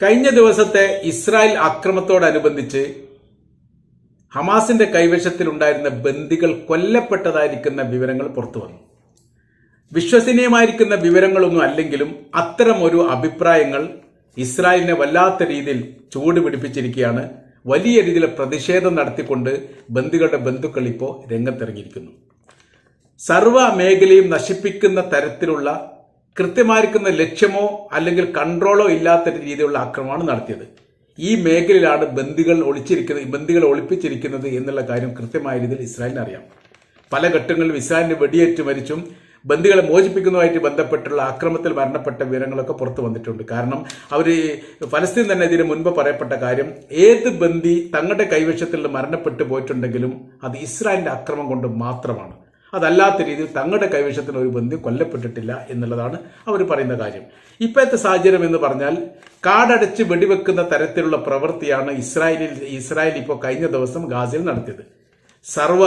കഴിഞ്ഞ ദിവസത്തെ ഇസ്രായേൽ ആക്രമത്തോടനുബന്ധിച്ച് ഹമാസിന്റെ കൈവശത്തിലുണ്ടായിരുന്ന ബന്ദികൾ കൊല്ലപ്പെട്ടതായിരിക്കുന്ന വിവരങ്ങൾ പുറത്തു വന്നു. വിശ്വസനീയമായിരിക്കുന്ന വിവരങ്ങളൊന്നും അല്ലെങ്കിലും അത്തരം ഒരു അഭിപ്രായങ്ങൾ ഇസ്രായേലിനെ വല്ലാത്ത രീതിയിൽ ചൂട് പിടിപ്പിച്ചിരിക്കുകയാണ്. വലിയ രീതിയിൽ പ്രതിഷേധം നടത്തിക്കൊണ്ട് ബന്ദികളുടെ ബന്ധുക്കൾ ഇപ്പോൾ രംഗത്തിറങ്ങിയിരിക്കുന്നു. സർവ മേഖലയും നശിപ്പിക്കുന്ന തരത്തിലുള്ള കൃത്യമായിരിക്കുന്ന ലക്ഷ്യമോ അല്ലെങ്കിൽ കൺട്രോളോ ഇല്ലാത്ത രീതിയിലുള്ള ആക്രമണമാണ് നടത്തിയത്. ഈ മേഖലയിലാണ് ബന്ദികൾ ഒളിച്ചിരിക്കുന്നത് ബന്ദികൾ ഒളിപ്പിച്ചിരിക്കുന്നത് എന്നുള്ള കാര്യം കൃത്യമായ രീതിയിൽ ഇസ്രായേലിന് അറിയാം. പല ഘട്ടങ്ങളിലും ഇസ്രായേലിന് വെടിയേറ്റ് മരിച്ചും ബന്ദികളെ മോചിപ്പിക്കുന്നതുമായിട്ട് ബന്ധപ്പെട്ടുള്ള ആക്രമത്തിൽ മരണപ്പെട്ട വിവരങ്ങളൊക്കെ പുറത്തു വന്നിട്ടുണ്ട്. കാരണം അവർ ഫലസ്തീൻ തന്നെ ഇതിന് മുൻപ് പറയപ്പെട്ട കാര്യം ഏത് ബന്ദി തങ്ങളുടെ കൈവശത്തിൽ മരണപ്പെട്ടു പോയിട്ടുണ്ടെങ്കിലും അത് ഇസ്രായേലിന്റെ അക്രമം കൊണ്ട് മാത്രമാണ്. അതല്ലാത്ത രീതിയിൽ തങ്ങളുടെ കൈവശത്തിൽ ഒരു ബന്ധു കൊല്ലപ്പെട്ടിട്ടില്ല എന്നുള്ളതാണ് അവർ പറയുന്ന കാര്യം. ഇപ്പോഴത്തെ സാഹചര്യം എന്ന് പറഞ്ഞാൽ കാടടച്ച് വെടിവെക്കുന്ന തരത്തിലുള്ള പ്രവൃത്തിയാണ് ഇസ്രായേലിൽ ഇസ്രായേൽ ഇപ്പോൾ കഴിഞ്ഞ ദിവസം ഗാസയിൽ നടത്തിയത്. സർവ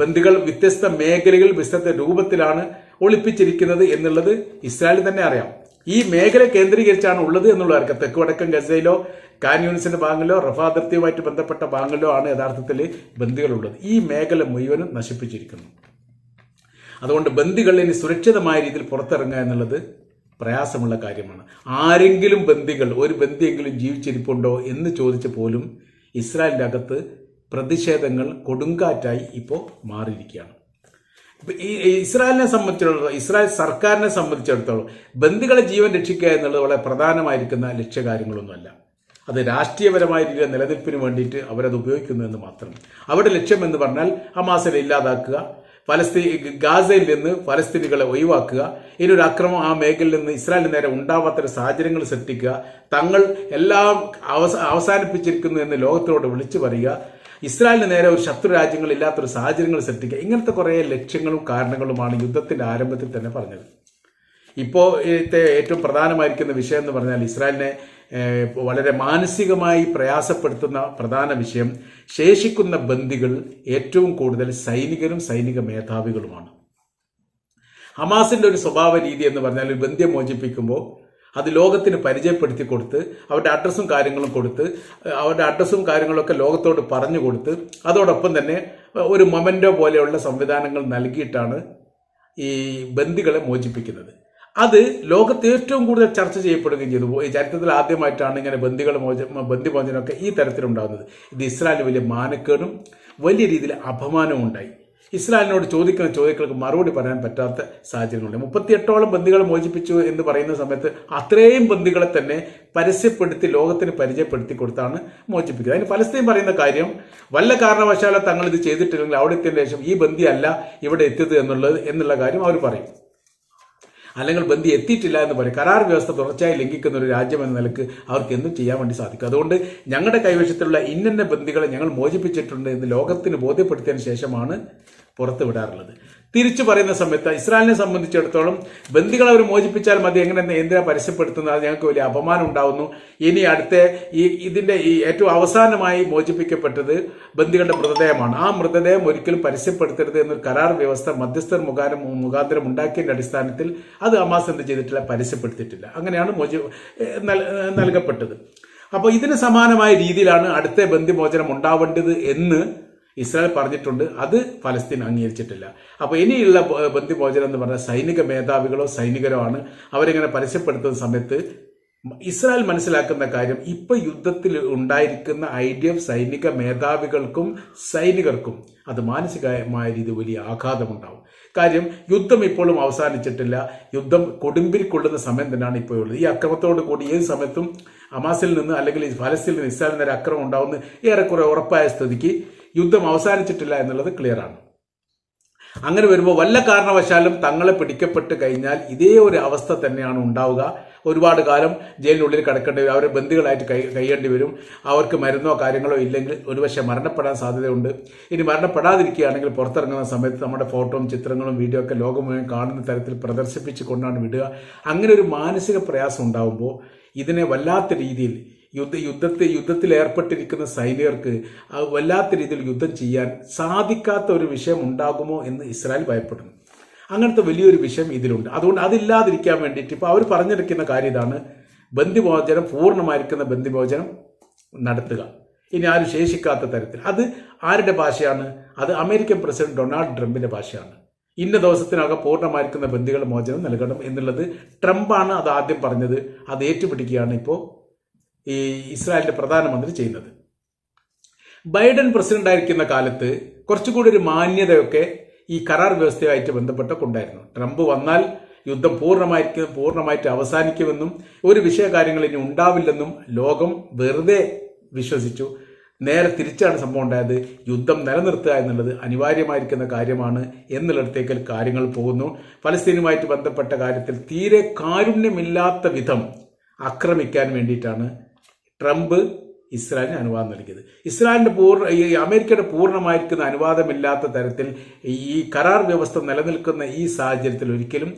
ബന്ധുക്കൾ വ്യത്യസ്ത മേഖലകൾ വ്യത്യസ്ത രൂപത്തിലാണ് ഒളിപ്പിച്ചിരിക്കുന്നത് എന്നുള്ളത് ഇസ്രായേലിൽ തന്നെ അറിയാം. ഈ മേഖല കേന്ദ്രീകരിച്ചാണ് ഉള്ളത് എന്നുള്ളവർക്ക് തെക്ക് വടക്കൻ ഗസയിലോ കാന്യൂൺസിന്റെ ഭാഗങ്ങളിലോ റഫ അതിർത്തിയുമായിട്ട് ബന്ധപ്പെട്ട ഭാഗങ്ങളിലോ ആണ് യഥാർത്ഥത്തിൽ ബന്ദികളുള്ളത് ഈ മേഖല മുഴുവനും നശിപ്പിച്ചിരിക്കുന്നു. അതുകൊണ്ട് ബന്ദികൾ ഇനി സുരക്ഷിതമായ രീതിയിൽ പുറത്തിറങ്ങുക എന്നുള്ളത് പ്രയാസമുള്ള കാര്യമാണ്. ആരെങ്കിലും ബന്ദികൾ ഒരു ബന്ദിയെങ്കിലും ജീവിച്ചിരിപ്പുണ്ടോ എന്ന് ചോദിച്ച പോലും ഇസ്രായേലിന്റെ അകത്ത് പ്രതിഷേധങ്ങൾ കൊടുങ്കാറ്റായി ഇപ്പോൾ മാറിയിരിക്കുകയാണ്. ഇസ്രായേലിനെ സംബന്ധിച്ചിടത്തോളം ഇസ്രായേൽ സർക്കാരിനെ സംബന്ധിച്ചിടത്തോളം ബന്ദികളെ ജീവൻ രക്ഷിക്കുക എന്നുള്ളത് വളരെ പ്രധാനമായിരിക്കുന്ന ലക്ഷ്യകാര്യങ്ങളൊന്നുമല്ല. അത് രാഷ്ട്രീയപരമായ രീതിയിൽ നിലനിൽപ്പിന് വേണ്ടിയിട്ട് അവരത് ഉപയോഗിക്കുന്നു എന്ന് മാത്രം. അവരുടെ ലക്ഷ്യം എന്ന് പറഞ്ഞാൽ ഹമാസിനെ ഇല്ലാതാക്കുക ഫലസ്തീൻ ഗാസയിൽ നിന്ന് ഫലസ്തീനികളെ ഒഴിവാക്കുക. ഇനി ഒരു അക്രമം ആ മേഖലയിൽ നിന്ന് ഇസ്രായേലിന് നേരെ ഉണ്ടാവാത്തൊരു സാഹചര്യങ്ങൾ സൃഷ്ടിക്കുക. തങ്ങൾ എല്ലാം അവസ അവസാനിപ്പിച്ചിരിക്കുന്നു എന്ന് ലോകത്തോട് വിളിച്ചു പറയുക. ഇസ്രായേലിന് നേരെ ഒരു ശത്രു രാജ്യങ്ങളില്ലാത്തൊരു സാഹചര്യങ്ങൾ സൃഷ്ടിക്കുക. ഇങ്ങനത്തെ കുറേ ലക്ഷ്യങ്ങളും കാരണങ്ങളുമാണ് യുദ്ധത്തിന്റെ ആരംഭത്തിൽ തന്നെ പറഞ്ഞത്. ഇപ്പോൾ ഏറ്റവും പ്രധാനമായിരിക്കുന്ന വിഷയം എന്ന് പറഞ്ഞാൽ ഇസ്രായേലിനെ വളരെ മാനസികമായി പ്രയാസപ്പെടുത്തുന്ന പ്രധാന വിഷയം ശേഷിക്കുന്ന ബന്ദികൾ ഏറ്റവും കൂടുതൽ സൈനികരും സൈനിക മേധാവികളുമാണ്. ഹമാസിന്റെ ഒരു സ്വഭാവ രീതി എന്ന് പറഞ്ഞാൽ ഒരു ബന്ധ്യം മോചിപ്പിക്കുമ്പോൾ അത് ലോകത്തിന് പരിചയപ്പെടുത്തി കൊടുത്ത് അവരുടെ അഡ്രസ്സും കാര്യങ്ങളും കൊടുത്ത് അവരുടെ അഡ്രസ്സും കാര്യങ്ങളൊക്കെ ലോകത്തോട് പറഞ്ഞു കൊടുത്ത് അതോടൊപ്പം തന്നെ ഒരു മൊമെന്റോ പോലെയുള്ള സംവിധാനങ്ങൾ നൽകിയിട്ടാണ് ഈ ബന്ദികളെ മോചിപ്പിക്കുന്നത്. അത് ലോകത്ത് ഏറ്റവും കൂടുതൽ ചർച്ച ചെയ്യപ്പെടുകയും ചെയ്തു. ചരിത്രത്തിൽ ആദ്യമായിട്ടാണ് ഇങ്ങനെ ബന്ദികൾ മോച ബന്ദിമോചനമൊക്കെ ഈ തരത്തിലുണ്ടാകുന്നത്. ഇത് ഇസ്രായേലിന് വലിയ മാനക്കേടും വലിയ രീതിയിൽ അപമാനവും ഉണ്ടായി. ഇസ്രായേലിനോട് ചോദിക്കുന്ന ചോദ്യങ്ങൾക്ക് മറുപടി പറയാൻ പറ്റാത്ത സാഹചര്യങ്ങളുണ്ട്. മുപ്പത്തിയെട്ടോളം ബന്ദികളെ മോചിപ്പിച്ചു എന്ന് പറയുന്ന സമയത്ത് അത്രയും ബന്ദികളെ തന്നെ പരസ്യപ്പെടുത്തി ലോകത്തിന് പരിചയപ്പെടുത്തി കൊടുത്താണ് മോചിപ്പിക്കുന്നത്. അതിന് പലസ്തീൻ പറയുന്ന കാര്യം വല്ല കാരണവശാലും തങ്ങൾ ഇത് ചെയ്തിട്ടില്ലെങ്കിൽ അവിടെ എത്തിയതിനു ശേഷം ഈ ബന്ധിയല്ല ഇവിടെ എത്തിയത് എന്നുള്ളത് എന്നുള്ള കാര്യം അവർ പറയും. അല്ലെങ്കിൽ ബന്ധി എത്തിയിട്ടില്ല എന്ന് പറയും. കരാർ വ്യവസ്ഥ തുടർച്ചയായി ലംഘിക്കുന്ന ഒരു രാജ്യം എന്ന നിലയ്ക്ക് അവർക്ക് എന്തും ചെയ്യാൻ വേണ്ടി സാധിക്കും. അതുകൊണ്ട് ഞങ്ങളുടെ കൈവശത്തിലുള്ള ഇന്നന്ന ബന്ധികളെ ഞങ്ങൾ മോചിപ്പിച്ചിട്ടുണ്ട് എന്ന് ലോകത്തിന് ബോധ്യപ്പെടുത്തിയതിനു ശേഷമാണ് പുറത്ത് വിടാറുള്ളത് തിരിച്ചു പറയുന്ന സമയത്ത് ഇസ്രായേലിനെ സംബന്ധിച്ചിടത്തോളം ബന്ദികൾ അവർ മോചിപ്പിച്ചാൽ മതി എങ്ങനെ നേന്ദ്ര പരസ്യപ്പെടുത്തുന്നത്? അത് ഞങ്ങൾക്ക് വലിയ അപമാനം ഉണ്ടാവുന്നു. ഇനി അടുത്ത ഈ ഇതിന്റെ ഈ ഏറ്റവും അവസാനമായി മോചിപ്പിക്കപ്പെട്ടത് ബന്ദികളുടെ മൃതദേഹമാണ്. ആ മൃതദേഹം ഒരിക്കലും പരസ്യപ്പെടുത്തരുത് എന്നൊരു കരാർ വ്യവസ്ഥ മധ്യസ്ഥർ മുഖാരം മുഖാന്തരം ഉണ്ടാക്കിയതിന്റെ അടിസ്ഥാനത്തിൽ അത് അമാസ് എന്ത് ചെയ്തിട്ടില്ല? പരസ്യപ്പെടുത്തിയിട്ടില്ല. അങ്ങനെയാണ് മോചി നൽകപ്പെട്ടത്. അപ്പോൾ ഇതിന് സമാനമായ രീതിയിലാണ് അടുത്ത ബന്ധിമോചനം ഉണ്ടാവേണ്ടത് എന്ന് ഇസ്രായേൽ പറഞ്ഞിട്ടുണ്ട് അത് ഫലസ്തീൻ അംഗീകരിച്ചിട്ടില്ല. അപ്പോൾ ഇനിയുള്ള ബ- ബന്ദിമോചനം എന്ന് പറഞ്ഞാൽ സൈനിക മേധാവികളോ സൈനികരോ ആണ് അവരിങ്ങനെ പരസ്യപ്പെടുത്തുന്ന സമയത്ത് ഇസ്രായേൽ മനസ്സിലാക്കുന്ന കാര്യം ഇപ്പൊ യുദ്ധത്തിൽ ഉണ്ടായിരിക്കുന്ന ഐഡിയ സൈനിക മേധാവികൾക്കും സൈനികർക്കും അത് മാനസികമായ രീതി വലിയ ആഘാതമുണ്ടാവും. കാര്യം യുദ്ധം ഇപ്പോഴും അവസാനിച്ചിട്ടില്ല. യുദ്ധം കൊടുമ്പിരിക്കൊള്ളുന്ന സമയം തന്നെയാണ് ഇപ്പോൾ ഉള്ളത്. ഈ അക്രമത്തോട് കൂടി ഏത് സമയത്തും അമാസിൽ നിന്ന് അല്ലെങ്കിൽ ഫലസ്തീനിൽ നിന്ന് ഇസ്രായേലിന് ഒരു അക്രമം ഉണ്ടാവുന്ന ഏറെക്കുറെ ഉറപ്പായ സ്ഥിതിക്ക് യുദ്ധം അവസാനിച്ചിട്ടില്ല എന്നുള്ളത് ക്ലിയർ ആണ്. അങ്ങനെ വരുമ്പോൾ വല്ല കാരണവശാലും തങ്ങളെ പിടിക്കപ്പെട്ട് കഴിഞ്ഞാൽ ഇതേ ഒരു അവസ്ഥ തന്നെയാണ് ഉണ്ടാവുക. ഒരുപാട് കാലം ജയിലിനുള്ളിൽ കിടക്കേണ്ടി വരും. അവരെ ബന്ദികളായിട്ട് കൈ കഴിയേണ്ടി വരും. അവർക്ക് മരുന്നോ കാര്യങ്ങളോ ഇല്ലെങ്കിൽ ഒരുപക്ഷെ മരണപ്പെടാൻ സാധ്യതയുണ്ട്. ഇനി മരണപ്പെടാതിരിക്കുകയാണെങ്കിൽ പുറത്തിറങ്ങുന്ന സമയത്ത് നമ്മുടെ ഫോട്ടോയും ചിത്രങ്ങളും വീഡിയോ ഒക്കെ ലോകം മുഴുവൻ കാണുന്ന തരത്തിൽ പ്രദർശിപ്പിച്ച് കൊണ്ടാണ് വിടുക. അങ്ങനെ ഒരു മാനസിക പ്രയാസം ഉണ്ടാവുമ്പോൾ ഇതിനെ വല്ലാത്ത രീതിയിൽ യുദ്ധ യുദ്ധത്തെ യുദ്ധത്തിൽ ഏർപ്പെട്ടിരിക്കുന്ന സൈനികർക്ക് വല്ലാത്ത രീതിയിൽ യുദ്ധം ചെയ്യാൻ സാധിക്കാത്ത ഒരു വിഷയം ഉണ്ടാകുമോ എന്ന് ഇസ്രായേൽ ഭയപ്പെടുന്നു. അങ്ങനത്തെ വലിയൊരു വിഷയം ഇതിലുണ്ട്. അതുകൊണ്ട് അതില്ലാതിരിക്കാൻ വേണ്ടിയിട്ട് ഇപ്പോൾ അവർ പറഞ്ഞിരിക്കുന്ന കാര്യം ഇതാണ്. ബന്ധിമോചനം പൂർണമായിരിക്കുന്ന ബന്ധിമോചനം നടത്തുക. ഇനി ആരും ശേഷിക്കാത്ത തരത്തിൽ. അത് ആരുടെ ഭാഷയാണ്? അത് അമേരിക്കൻ പ്രസിഡന്റ് ഡൊണാൾഡ് ട്രംപിന്റെ ഭാഷയാണ്. ഇന്ന ദിവസത്തിനകം പൂർണമായിരിക്കുന്ന ബന്ദികൾ മോചനം നൽകണം എന്നുള്ളത് ട്രംപാണ് അത് ആദ്യം പറഞ്ഞത്. അത് ഏറ്റുപിടിക്കുകയാണ് ഇപ്പോൾ ഈ ഇസ്രായേലിന്റെ പ്രധാനമന്ത്രി ചെയ്യുന്നത്. ബൈഡൻ പ്രസിഡന്റ് ആയിരിക്കുന്ന കാലത്ത് കുറച്ചുകൂടി ഒരു മാന്യതയൊക്കെ ഈ കരാർ വ്യവസ്ഥയുമായിട്ട് ബന്ധപ്പെട്ടൊക്കെ ഉണ്ടായിരുന്നു ട്രംപ് വന്നാൽ യുദ്ധം പൂർണമായിരിക്കും പൂർണമായിട്ട് അവസാനിക്കുമെന്നും ഒരു വിഷയകാര്യങ്ങൾ ഇനി ഉണ്ടാവില്ലെന്നും ലോകം വെറുതെ വിശ്വസിച്ചു. നേരെ തിരിച്ചാണ് സംഭവം ഉണ്ടായത്. യുദ്ധം നിലനിർത്തുക എന്നുള്ളത് അനിവാര്യമായിരിക്കുന്ന കാര്യമാണ് എന്നുള്ളിടത്തേക്ക് കാര്യങ്ങൾ പോകുന്നു. ഫലസ്തീനുമായിട്ട് ബന്ധപ്പെട്ട കാര്യത്തിൽ തീരെ കാരുണ്യമില്ലാത്ത വിധം ആക്രമിക്കാൻ വേണ്ടിയിട്ടാണ് ട്രംപ് ഇസ്രായേലിന് അനുവാദം നൽകിയത്. ഇസ്രായേലിന്റെ പൂർണ ഈ അമേരിക്കയുടെ പൂർണമായിരിക്കുന്ന അനുവാദമില്ലാത്ത തരത്തിൽ ഈ കരാർ വ്യവസ്ഥ നിലനിൽക്കുന്ന ഈ സാഹചര്യത്തിൽ ഒരിക്കലും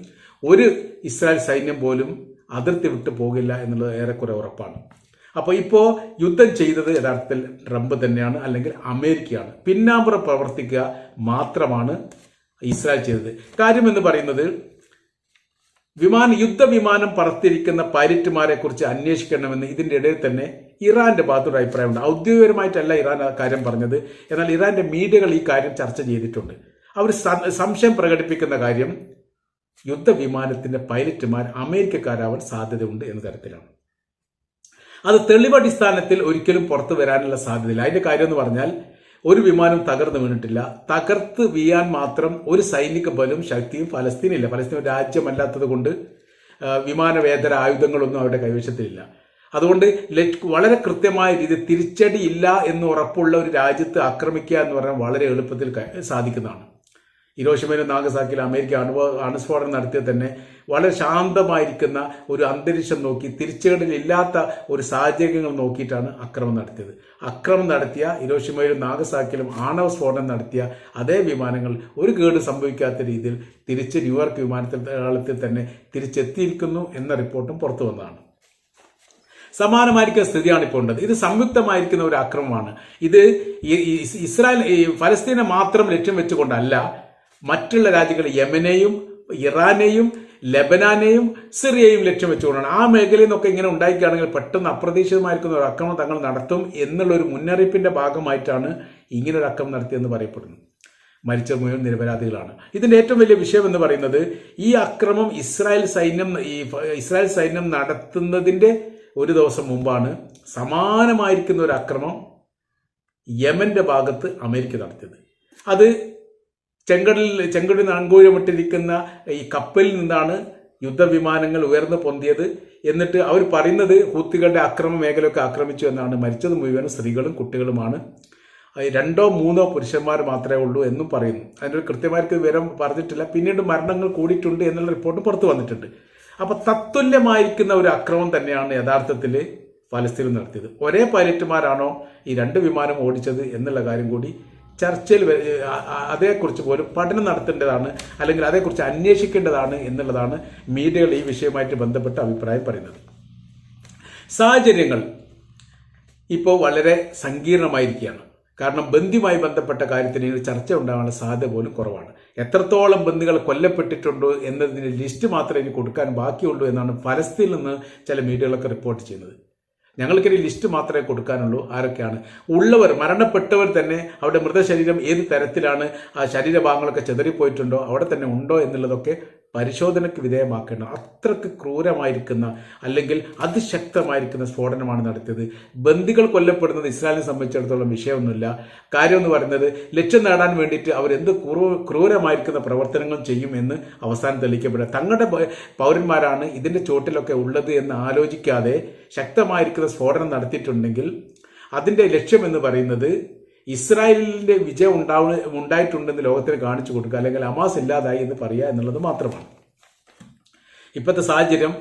ഒരു ഇസ്രായേൽ സൈന്യം പോലും അതിർത്തി വിട്ടു പോകില്ല എന്നുള്ളത് ഏറെക്കുറെ ഉറപ്പാണ്. അപ്പോൾ ഇപ്പോൾ യുദ്ധം ചെയ്തത് യഥാർത്ഥത്തിൽ ട്രംപ് തന്നെയാണ് അല്ലെങ്കിൽ അമേരിക്കയാണ്. പിന്നാമ്പുറം പ്രവർത്തിക്കുക മാത്രമാണ് ഇസ്രായേൽ ചെയ്തത്. കാര്യമെന്ന് പറയുന്നത് വിമാന യുദ്ധവിമാനം പറത്തിരിക്കുന്ന പൈലറ്റുമാരെ കുറിച്ച് അന്വേഷിക്കണമെന്ന് ഇതിന്റെ ഇടയിൽ തന്നെ ഇറാന്റെ ഭാഗത്തൊരു അഭിപ്രായമുണ്ട്. ഔദ്യോഗികമായിട്ടല്ല ഇറാൻ ആ കാര്യം പറഞ്ഞത്. എന്നാൽ ഇറാന്റെ മീഡിയകൾ ഈ കാര്യം ചർച്ച ചെയ്തിട്ടുണ്ട്. അവർ സംശയം പ്രകടിപ്പിക്കുന്ന കാര്യം യുദ്ധവിമാനത്തിന്റെ പൈലറ്റുമാർ അമേരിക്കക്കാരാവാൻ സാധ്യതയുണ്ട് എന്ന തരത്തിലാണ്. അത് തെളിവടിസ്ഥാനത്തിൽ ഒരിക്കലും പുറത്തു വരാനുള്ള സാധ്യതയില്ല. അതിന്റെ കാര്യം എന്ന് പറഞ്ഞാൽ ഒരു വിമാനം തകർന്നു വീണിട്ടില്ല. തകർത്ത് വീയാൻ മാത്രം ഒരു സൈനിക ബലവും ശക്തിയും ഫലസ്തീനില്ല. ഫലസ്തീൻ ഒരു രാജ്യമല്ലാത്തത് കൊണ്ട് വിമാനവേതര ആയുധങ്ങളൊന്നും അവരുടെ കൈവശത്തിലില്ല. അതുകൊണ്ട് വളരെ കൃത്യമായ രീതി തിരിച്ചടി ഇല്ല എന്ന് ഉറപ്പുള്ള ഒരു രാജ്യത്ത് ആക്രമിക്കുക എന്ന് പറഞ്ഞാൽ വളരെ എളുപ്പത്തിൽ സാധിക്കുന്നതാണ്. ഇരോഷിമയിലും നാഗസാക്കിലും അമേരിക്ക അണുവ അണുസ്ഫോടനം നടത്തിയാൽ തന്നെ വളരെ ശാന്തമായിരിക്കുന്ന ഒരു അന്തരീക്ഷം നോക്കി തിരിച്ചുകളിലില്ലാത്ത ഒരു സാഹചര്യങ്ങൾ നോക്കിയിട്ടാണ് അക്രമം നടത്തിയത്. അക്രമം നടത്തിയ ഇരോഷിമയിലും നാഗസാക്കിലും ആണവ സ്ഫോടനം നടത്തിയ അതേ വിമാനങ്ങൾ ഒരു കേട് സംഭവിക്കാത്ത രീതിയിൽ തിരിച്ച് ന്യൂയോർക്ക് വിമാനത്താവളത്തിൽ തന്നെ തിരിച്ചെത്തിയിരിക്കുന്നു എന്ന റിപ്പോർട്ടും പുറത്തു വന്നതാണ്. സമാനമായിരിക്കുന്ന സ്ഥിതിയാണ് ഇപ്പോൾ ഉള്ളത്. ഇത് സംയുക്തമായിരിക്കുന്ന ഒരു അക്രമമാണ്. ഇത് ഇസ്രായേൽ ഫലസ്തീനെ മാത്രം ലക്ഷ്യം വെച്ചുകൊണ്ടല്ല മറ്റുള്ള രാജ്യങ്ങൾ യമനെയും ഇറാനെയും ലബനാനെയും സിറിയയും ലക്ഷ്യം വെച്ചുകൊണ്ടാണ്. ആ മേഖലയിൽ നിന്നൊക്കെ ഇങ്ങനെ ഉണ്ടായിക്കുകയാണെങ്കിൽ പെട്ടെന്ന് അപ്രതീക്ഷിതമായിരിക്കുന്ന ഒരു അക്രമം തങ്ങൾ നടത്തും എന്നുള്ള ഒരു മുന്നറിയിപ്പിന്റെ ഭാഗമായിട്ടാണ് ഇങ്ങനെ ഒരു അക്രമം നടത്തിയെന്ന് പറയപ്പെടുന്നു. മരിച്ച മുഴുവൻ നിരപരാധികളാണ്. ഇതിന്റെ ഏറ്റവും വലിയ വിഷയം എന്ന് പറയുന്നത് ഈ അക്രമം ഇസ്രായേൽ സൈന്യം ഈ ഇസ്രായേൽ സൈന്യം നടത്തുന്നതിന്റെ ഒരു ദിവസം മുമ്പാണ് സമാനമായിരിക്കുന്ന ഒരു അക്രമം യമന്റെ ഭാഗത്ത് അമേരിക്ക നടത്തിയത്. അത് ചെങ്കടലിൽ ചെങ്കടലിൽ നങ്കൂരമിട്ടിരിക്കുന്ന ഈ കപ്പലിൽ നിന്നാണ് യുദ്ധവിമാനങ്ങൾ ഉയർന്നു പൊന്തിയത്. എന്നിട്ട് അവർ പറയുന്നത് ഹൂത്തികളുടെ അക്രമ മേഖലയൊക്കെ ആക്രമിച്ചു എന്നാണ്. മരിച്ചത് മുഴുവനും സ്ത്രീകളും കുട്ടികളുമാണ്. രണ്ടോ മൂന്നോ പുരുഷന്മാർ മാത്രമേ ഉള്ളൂ എന്നും പറയുന്നു. അതിനൊരു കൃത്യമായിട്ട് വിവരം പറഞ്ഞിട്ടില്ല. പിന്നീട് മരണങ്ങൾ കൂടിയിട്ടുണ്ട് എന്നുള്ള റിപ്പോർട്ട് പുറത്തു വന്നിട്ടുണ്ട്. അപ്പോൾ തത്തുല്യമായിരിക്കുന്ന ഒരു അക്രമം തന്നെയാണ് യഥാർത്ഥത്തിൽ ഫലസ്തീൻ നടത്തിയത്. ഒരേ പൈലറ്റുമാരാണോ ഈ രണ്ട് വിമാനം ഓടിച്ചത് എന്നുള്ള കാര്യം കൂടി ചർച്ചയിൽ അതേക്കുറിച്ച് പോലും പഠനം നടത്തേണ്ടതാണ് അല്ലെങ്കിൽ അതേക്കുറിച്ച് അന്വേഷിക്കേണ്ടതാണ് എന്നുള്ളതാണ് മീഡിയകൾ ഈ വിഷയമായിട്ട് ബന്ധപ്പെട്ട് അഭിപ്രായം പറയുന്നത്. സാഹചര്യങ്ങൾ ഇപ്പോൾ വളരെ സങ്കീർണമായിരിക്കുകയാണ്. കാരണം ബന്ധിയുമായി ബന്ധപ്പെട്ട കാര്യത്തിന് ചർച്ച ഉണ്ടാകാനുള്ള സാധ്യത പോലും കുറവാണ്. എത്രത്തോളം ബന്ധുകൾ കൊല്ലപ്പെട്ടിട്ടുണ്ടോ എന്നതിന്റെ ലിസ്റ്റ് മാത്രമേ ഇനി കൊടുക്കാൻ ബാക്കിയുള്ളൂ എന്നാണ് ഫലസ്തീനിൽ നിന്ന് ചില മീഡിയകളൊക്കെ റിപ്പോർട്ട് ചെയ്യുന്നത്. ഞങ്ങൾക്കൊരു ലിസ്റ്റ് മാത്രമേ കൊടുക്കാനുള്ളൂ ആരൊക്കെയാണ്. ഉള്ളവർ മരണപ്പെട്ടവർ തന്നെ അവരുടെ മൃതശരീരം ഏത് തരത്തിലാണ് ആ ശരീരഭാഗങ്ങളൊക്കെ ചെതറിപ്പോയിട്ടുണ്ടോ അവിടെ തന്നെ ഉണ്ടോ എന്നുള്ളതൊക്കെ പരിശോധനയ്ക്ക് വിധേയമാക്കേണ്ട അത്രയ്ക്ക് ക്രൂരമായിരിക്കുന്ന അല്ലെങ്കിൽ അതിശക്തമായിരിക്കുന്ന സ്ഫോടനമാണ് നടത്തിയത്. ബന്ദികൾ കൊല്ലപ്പെടുന്നത് ഇസ്രായേലിനെ സംബന്ധിച്ചിടത്തോളം വിഷയമൊന്നുമില്ല. കാര്യം എന്ന് പറയുന്നത് ലക്ഷ്യം നേടാൻ വേണ്ടിയിട്ട് അവരെന്ത് ക്രൂരമായിരിക്കുന്ന പ്രവർത്തനങ്ങൾ ചെയ്യും എന്ന് അവസാനം തെളിയിക്കപ്പെടുക തങ്ങളുടെ പൗരന്മാരാണ് ഇതിന്റെ ചോട്ടിലൊക്കെ ഉള്ളത് എന്ന് ആലോചിക്കാതെ ശക്തമായിരിക്കുന്ന സ്ഫോടനം നടത്തിയിട്ടുണ്ടെങ്കിൽ അതിന്റെ ലക്ഷ്യം എന്ന് പറയുന്നത് ഇസ്രായേലിന്റെ വിജയം ഉണ്ടാവ ഉണ്ടായിട്ടുണ്ടെന്ന് ലോകത്തിന് കാണിച്ചു കൊടുക്കുക. അല്ലെങ്കിൽ അമാസ് ഇല്ലാതായി എന്ന് പറയുക എന്നുള്ളത് മാത്രമാണ്. ഇപ്പോഴത്തെ സാഹചര്യം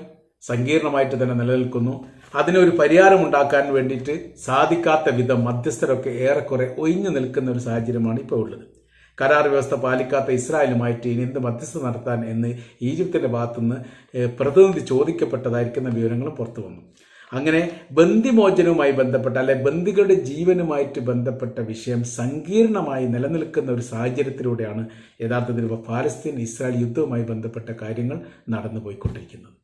സങ്കീർണമായിട്ട് തന്നെ നിലനിൽക്കുന്നു. അതിനൊരു പരിഹാരം ഉണ്ടാക്കാൻ വേണ്ടിയിട്ട് സാധിക്കാത്ത വിധം മധ്യസ്ഥരൊക്കെ ഏറെക്കുറെ ഒഴിഞ്ഞു നിൽക്കുന്ന ഒരു സാഹചര്യമാണ് ഇപ്പോൾ ഉള്ളത്. കരാർ വ്യവസ്ഥ പാലിക്കാത്ത ഇസ്രായേലുമായിട്ട് ഇനി എന്ത് മധ്യസ്ഥ നടത്താൻ എന്ന് ഈജിപ്തിന്റെ ഭാഗത്തുനിന്ന് പ്രതിനിധി ചോദിക്കപ്പെട്ടതായിരിക്കുന്ന വിവരങ്ങളും പുറത്തു വന്നു. അങ്ങനെ ബന്ധിമോചനവുമായി ബന്ധപ്പെട്ട അല്ലെ ബന്ധികളുടെ ജീവനുമായിട്ട് ബന്ധപ്പെട്ട വിഷയം സങ്കീർണമായി നിലനിൽക്കുന്ന ഒരു സാഹചര്യത്തിലൂടെയാണ് യഥാർത്ഥത്തിൽ പാലസ്തീൻ ഇസ്രായേൽ യുദ്ധവുമായി ബന്ധപ്പെട്ട കാര്യങ്ങൾ നടന്നു പോയിക്കൊണ്ടിരിക്കുന്നത്